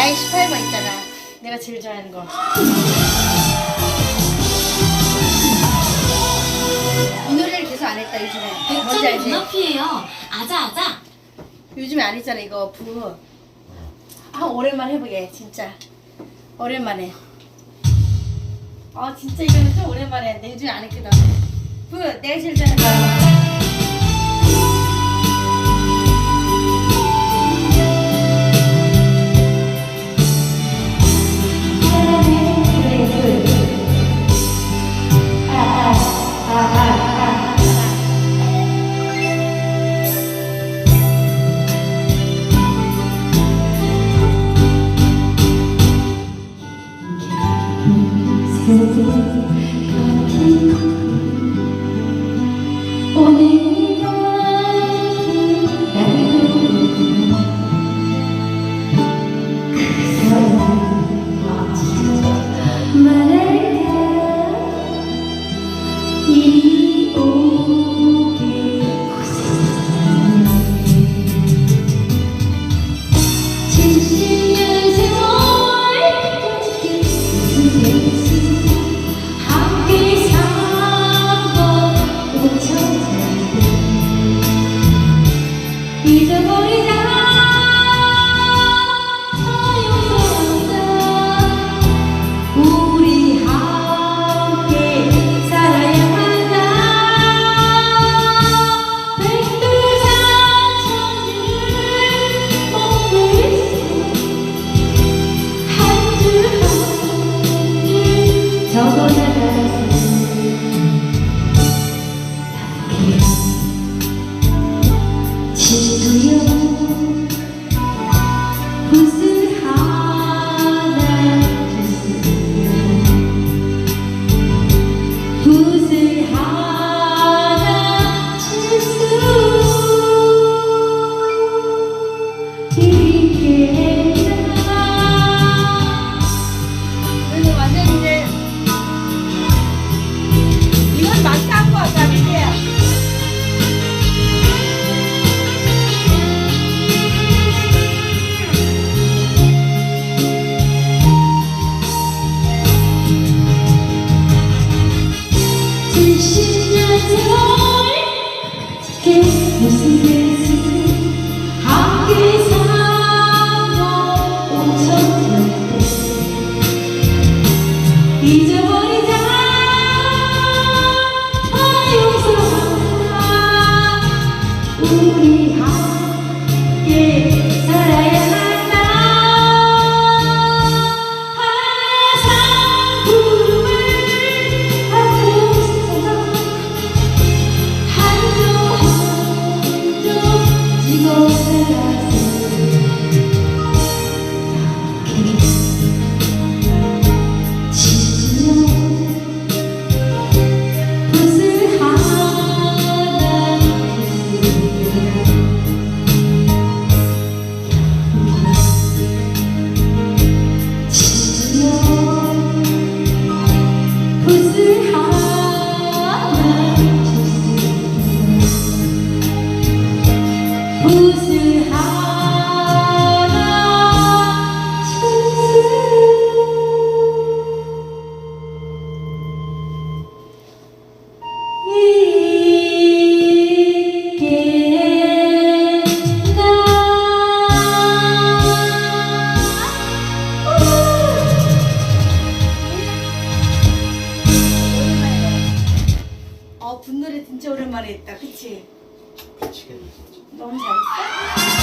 나의 18번 있잖아. 내가 제일 좋아하는 거. 이 노래를 계속 안 했다 요즘에. 뭔지 100점 알지? 눈앞이에요. 아자 아자. 요즘에 안 했잖아 이거 부. 아 오랜만에 해보게 진짜. 오랜만에. 아 진짜 이거는 좀 오랜만에 했는데 요즘에 안 했거든. 부 내가 제일 좋아하는 거. 잊어버리자 70년 세월 계속 웃으면서 진짜 오랜만에 했다. 그치? 미치겠네. 너무 잘했어.